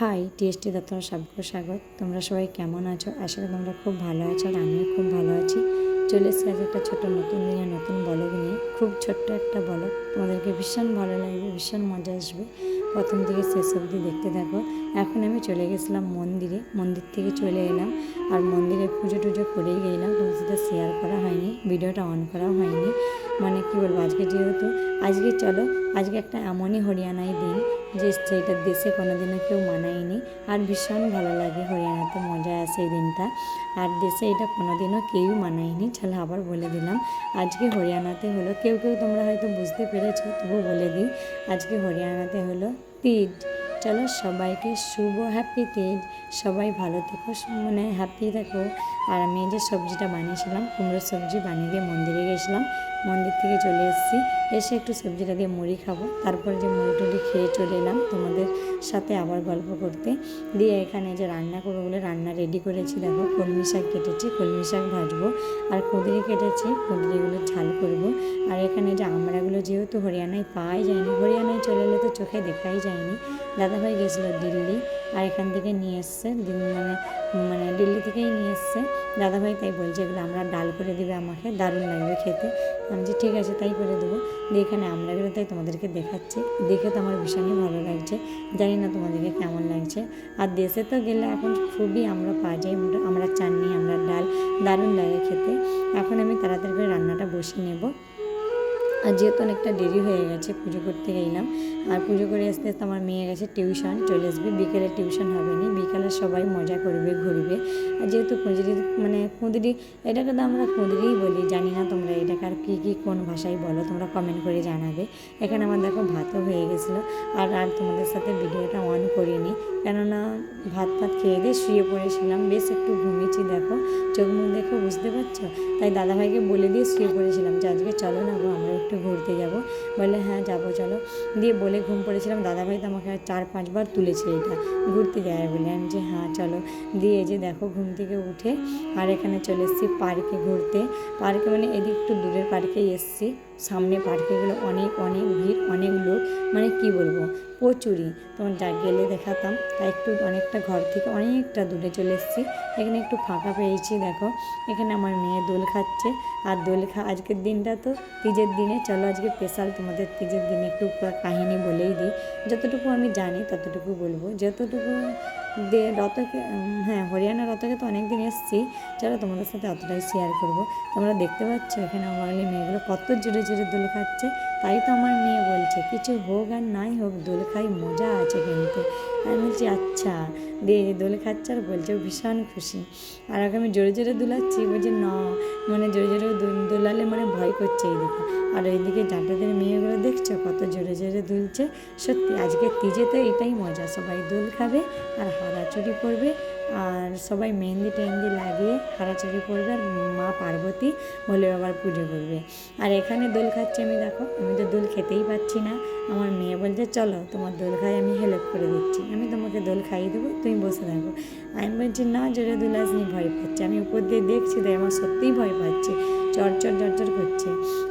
High, TST দত্তর সবকে স্বাগত। তোমরা সবাই কেমন আছো? আশা করি তোমরা খুব ভালো আছো আর আমিও খুব ভালো আছি। চলে এসেছি আজ একটা ছোটো নতুন দিনে নতুন বলক নিয়ে। খুব ছোট্ট একটা বলক তোমাদেরকে ভীষণ ভালো লাগবে, ভীষণ মজা আসবে। প্রথম থেকে শেষ অবধি দেখতে থাকো। এখন আমি চলে গেছিলাম মন্দিরে। মন্দির থেকে চলে এলাম আর মন্দিরে পুজো টুজো করেই গেলাম। তোমার সাথে শেয়ার করা হয়নি, ভিডিওটা অন করাও হয়নি। মানে কি বলব, আজকে যেহেতু, আজকে চলো, আজকে একটা এমনই হরিয়ানায় দিন, যে সেইটা দেশে কোনোদিনও কেউ মানায়নি। আর ভীষণ ভালো লাগে হরিয়ানাতে, মজা আসে এই দিনটা। আর দেশে এটা কোনোদিনও কেউ মানায়নি, চলো আবার বলে দিলাম। আজকে হরিয়ানাতে হলো, কেউ কেউ তোমরা হয়তো বুঝতে পেরেছ তবু বলে দিই, আজকে হরিয়ানাতে হলো তিজ। চলো সবাইকে শুভ হ্যাপি তিজ সবাই ভালো থেকো মানে হ্যাপি থেকো। আর আমি যে সবজিটা বানিয়েছিলাম, কুমড়োর সবজি বানিয়ে দিয়ে মন্দিরে গেছিলাম। মন্দির থেকে চলে এসেছি। এসে একটু সবজিটা দিয়ে মুড়ি খাব। তারপরে যে মুড়ি টুড়ি খেয়ে চলে এলাম তোমাদের সাথে আবার গল্প করতে। দিয়ে এখানে যে রান্না করব বলে রান্না রেডি করেছি। দেখো কলমি শাক কেটেছি, কলমি শাক ভাজবো। আর কুঁদরি কেটেছি, কুঁদরিগুলো ঝাল করব। আর এখানে যে আমড়াগুলো যেহেতু হরিয়ানায় পাওয়াই যায়নি, হরিয়ানায় চলে এলে তো চোখে দেখাই যায়নি। দাদাভাই গেছিল দিল্লি আর এখান থেকে নিয়ে এসছে দিল্লি মানে মানে দিল্লি থেকেই নিয়ে এসছে। দাদাভাই তাই বলছে, এগুলো আমরা ডাল করে দিবে আমাকে, দারুণ লাগবে খেতে। আমি যে ঠিক আছে, তাই করে দেবো। দিয়ে এখানে আমরাগুলো তাই তোমাদেরকে দেখাচ্ছি। দেখে তো আমার ভীষণই ভালো লাগছে। জানি না তোমাদেরকে কেমন লাগছে। আর দেশে তো গেলে এখন খুবই আমরা পাওয়া যাই আমরা- আমরা চাননি আমরা ডাল, দারুণ লাগে খেতে। এখন আমি তাড়াতাড়ি করে রান্নাটা বসিয়ে নেব। আর যেহেতু অনেকটা দেরি হয়ে গেছে পুজো করতে গেলাম, আর পুজো করে আসতে আসতে আমার মেয়ে গেছে টিউশন, চলে আসবে। বিকেলে টিউশন হবে না, বিকেলে সবাই মজা করবে, ঘুরবে। আর যেহেতু কুঁদরি মানে কুঁদরি, এটাকে তো আমরা কুঁদরিই বলি, জানি না তোমরা এটাকে আর কী কী, কোন ভাষায় বলো, তোমরা কমেন্ট করে জানাবে। এখানে আমার দেখো ভাতও হয়ে গেছিল, আর আর তোমাদের সাথে ভিডিওটা অন করিনি, কেননা ভাত ভাত খেয়ে দিয়ে শুয়ে পড়েছিলাম, বেশ একটু ঘুমিয়েছি দেখো, চোখ মুখ দেখো বুঝতে পারছ? তাই দাদাভাইকে বলে দিয়ে শুয়ে পড়েছিলাম যে আজকে চলো না গো, আমরা একটু ঘুরতে যাব। বলে হ্যাঁ যাব, চলো। দিয়ে বলে ঘুম পড়েছিলাম। দাদাভাই তো আমাকে চার, পাঁচবার তুলেছে এটা ঘুরতে যায় বলে। আমি যে হ্যাঁ চলো। দিয়ে যে, দেখো, ঘুম থেকে উঠে আর এখানে চলে এসেছি পার্কে ঘুরতে। পার্কে মানে এদিক একটু দূরের পার্কে এসেছি। সামনে পার্কে গেলে অনেক অনেক ভিড়, অনেক লোক। মানে কি বলব? প্রচুরই তোমার যা গেলে দেখাতাম তাই একটু অনেকটা ঘর থেকে অনেকটা দূরে চলে এসেছি। এখানে একটু ফাঁকা পেয়েছি, দেখো। এখানে আমার মেয়ে দোল খাচ্ছে। আর দোল খা, আজকের দিনটা তো তিজের দিনে। চলো আজকে স্পেশাল তোমাদের তিজের দিনে একটু কাহিনী বলেই দিই। যতটুকু আমি জানি, ততটুকু বলব। যতটুকু দে, রতকে হ্যাঁ হরিয়ানা রতকে তো অনেক দিন এসেছি। চলো তোমাদের সাথে অতটাই শেয়ার করব। তোমরা দেখতে পাচ্ছ এখানে আমার মেয়েগুলো কত জোরে জোরে দোল খাচ্ছে। তাই তো আমার মেয়ে বলছে, কিছু হোক আর নাই হোক, দোল খাই, মজা আছে কিন্তু। আমি বলছি আচ্ছা দে, দোল খাচ্ছে আর বলছে ভীষণ খুশি। আর ওকে আমি জোরে জোরে দোলাচ্ছি বলছে, না মানে জোরে জোরে দোলালে মানে ভয় করছে এইদিকে আর এইদিকে জাটাদের মেয়েগুলো দেখছ, কত জোরে জোরে দুলছে। সত্যি আজকে তিজেতে এটাই মজা, সবাই দোল খাবে আর হারাচুরি করবে। আর সবাই মেহেন্দি টেহেন্দি লাগিয়ে হারাচুরি করবে আর মা পার্বতী ভোলে বাবার পুজো করবে। আর এখানে দোল খাচ্ছি আমি, দেখো, আমি তো দোল খেতেই পাচ্ছি না। আমার মেয়ে বলছে, চলো, তোমার দোল খাই, আমি হেল্প করে দিচ্ছি। আমি তোমাকে দোল খাইয়ে দেবো, তুমি বসে থাকো। আমি বলছি, না, জোরে দোল আসনি ভয় পাচ্ছে। আমি উপর দিয়ে দেখছি তাই আমার সত্যিই ভয় পাচ্ছে। চরচর চরচর করছে।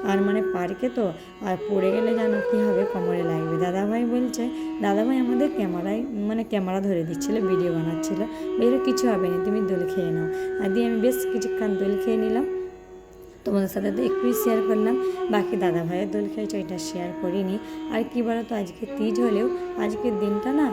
আর মানে পার্কে তো, আর পড়ে গেলে জানো কী হবে? কোমরে লাগবে। দাদাভাই বলছে, দাদাভাই, আমাদের ক্যামেরায় মানে ক্যামেরা ধরে দিচ্ছিল, ভিডিও বানাচ্ছিল। বেরো কিছু হবে না, তুমি দোল খেয়ে নাও। আর দিয়ে আমি বেশ কিছুক্ষণ দোল খেয়ে নিলাম। তোমাদের সাথে তো একটুই শেয়ার করলাম। বাকি দাদা ভাইয়ের দোল খেয়েছে, ওইটা শেয়ার করিনি। আর কি বলো তো আজকে তিজ হলেও, আজকের দিনটা না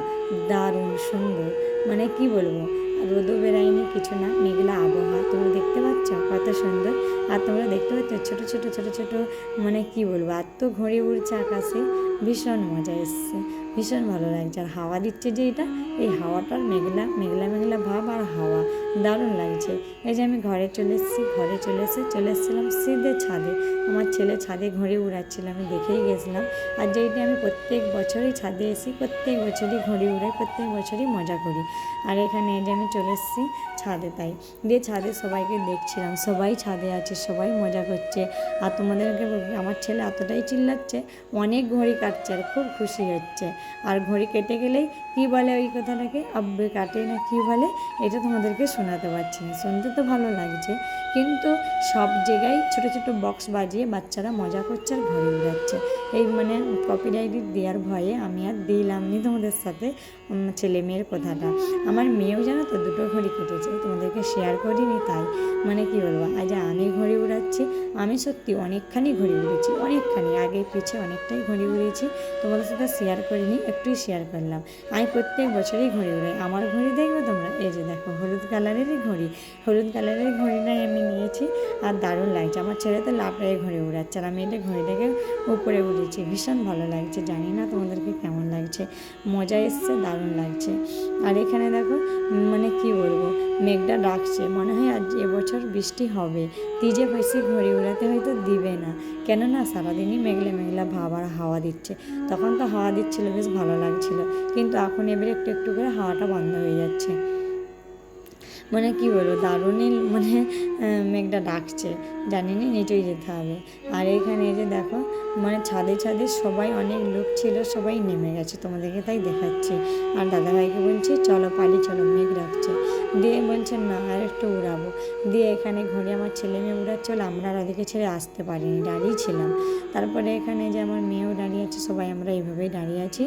দারুণ সুন্দর। মানে কি বলব? রোদও বেরায়নি, কিছু না, মেঘলা আবহাওয়া। তোমরা দেখতে পাচ্ছ? কত সুন্দর। আর তোমরা দেখতে পাচ্ছ ছোটো ছোটো ছোটো ছোটো মানে কি বলব আর তো ঘড়ি উড়ছে আকাশে। ভীষণ মজা এসছে। ভীষণ ভালো লাগছে। আর হাওয়া দিচ্ছে যে এটা, এই হাওয়াটার মেঘলা মেঘলা মেঘলা ভাব আর হাওয়া। দারুণ লাগছে। এই যে আমি ঘরে চলে এসেছি, ঘরে চলে এসে, চলে এসেছিলাম সিধে ছাদে। আমার ছেলে ছাদে ঘড়ি উড়াচ্ছিল, আমি দেখেই গেছিলাম। আর যেইটা আমি প্রত্যেক বছরই ছাদে এসি, প্রত্যেক বছরই ঘড়ি উড়াই, প্রত্যেক বছরই মজা করি। আর এখানে এই যে আমি চলে এসেছি ছাদে, তাই দিয়ে ছাদে সবাইকে দেখছিলাম। সবাই ছাদে আছে, সবাই মজা করছে। আর তোমাদেরকে আমার ছেলে এতটাই চিল্লাচ্ছে, অনেক ঘড়ি কাটছে আর খুব খুশি হচ্ছে। আর ঘড়ি কেটে গেলেই কী বলে ওই কথাটাকে? আব্বে কাটে না কী বলে? এটা তোমাদেরকে শোনাতে পারছি না। শুনতে তো ভালো লাগছে। কিন্তু সব জায়গায় ছোটো ছোটো বক্স বাজিয়ে বাচ্চারা মজা করছে আর ঘরে উড়াচ্ছে। এই মানে কপিরাইট দেওয়ার ভয়ে আমি আর দিলাম নি তোমাদের সাথে ছেলে মেয়ের কথাটা। আমার মেয়েও জানো তো দুটো ঘড়ি কেটেছে। তোমাদেরকে শেয়ার করিনি তাই। মানে কি বলব? আজ আমি ঘড়ি উড়াচ্ছি। আমি সত্যি অনেকখানি ঘড়ি উড়েছি। অনেকখানি। আগে পিছে অনেকটাই ঘড়ি উড়িয়েছি তোমাদের সাথে শেয়ার করিনি, একটুই শেয়ার করলাম। আমি প্রত্যেক বছরই ঘড়ি উড়াই আমার ঘড়ি দেখবে তোমরা? এই যে দেখো, হলুদ কালারেরই ঘড়ি। হলুদ কালারের ঘড়িটাই আমি নিয়েছি আর দারুণ লাগছে। আমার ছেলে তো লাফড়ায় ঘড়ি উড়াচ্ছে আর আমি এটা ঘড়িটাকে উপরে উড়েছি ভীষণ ভালো লাগছে। জানি না তোমাদেরকে কেমন লাগছে। মজা এসছে, দারুণ লাগছে। আর এখানে দেখো মানে কি বলব, মেঘটা ডাকছে। মনে হয় আজ এবছর বৃষ্টি হবে। তিজে পয়সে ঘড়ি উড়াতে হয়তো দিবে না। কেননা সারাদিনই মেঘলা মেঘলা ভাব আর হাওয়া দিচ্ছে। তখন তো হাওয়া দিচ্ছিল, বেশ ভালো লাগছিল। কিন্তু এখন এবারে একটু একটু করে হাওয়াটা বন্ধ হয়ে যাচ্ছে। মানে কি বলব, দারুণই মানে মেঘটা ডাকছে। জানি না নিচেই যেতে হবে। আর এখানে এই যে দেখো মানে ছাদে ছাদে সবাই অনেক লোক ছিল, সবাই নেমে গেছে তোমাদেরকে তাই দেখাচ্ছি। আর দাদাভাইকে বলছি, চলো পালি, চলো মেঘ ডাকছে। দিয়ে বলছে, না, আর একটু উড়াবো। দিয়ে এখানে ঘুরে আমার ছেলে মেয়ে উড়াচ্ছিল আমরা আর ওদিকে ছেড়ে আসতে পারিনি, দাঁড়িয়ে ছিলাম। তারপরে এখানে যে আমার মেয়েও দাঁড়িয়ে আছে, সবাই আমরা এইভাবেই দাঁড়িয়ে আছি।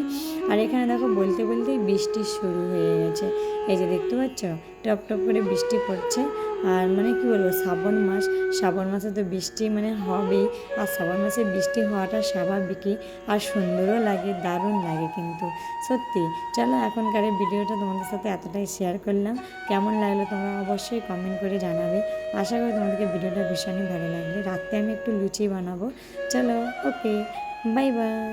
আর এখানে দেখো, বলতে বলতেই বৃষ্টি শুরু হয়ে গেছে। এই যে দেখতে পাচ্ছ টপ টপ করে বৃষ্টি পড়ছে। আর মানে কি বলব, শ্রাবণ মাস, শ্রাবণ মাসে তো বৃষ্টি মানে হবেই। আর শ্রাবণ মাসে বৃষ্টি হওয়াটা স্বাভাবিকই। আর সুন্দরও লাগে, দারুণ লাগে কিন্তু। সত্যি, চলো এখনকার ভিডিওটা তোমাদের সাথে এতটাই শেয়ার করলাম। কেমন লাগল তোমরা অবশ্যই কমেন্ট করে জানাবে। আশা করি তোমাদেরকে ভিডিওটা ভীষণই ভালো লাগবে। রাত্রে আমি একটু লুচি বানাবো। চলো ওকে বাই বাই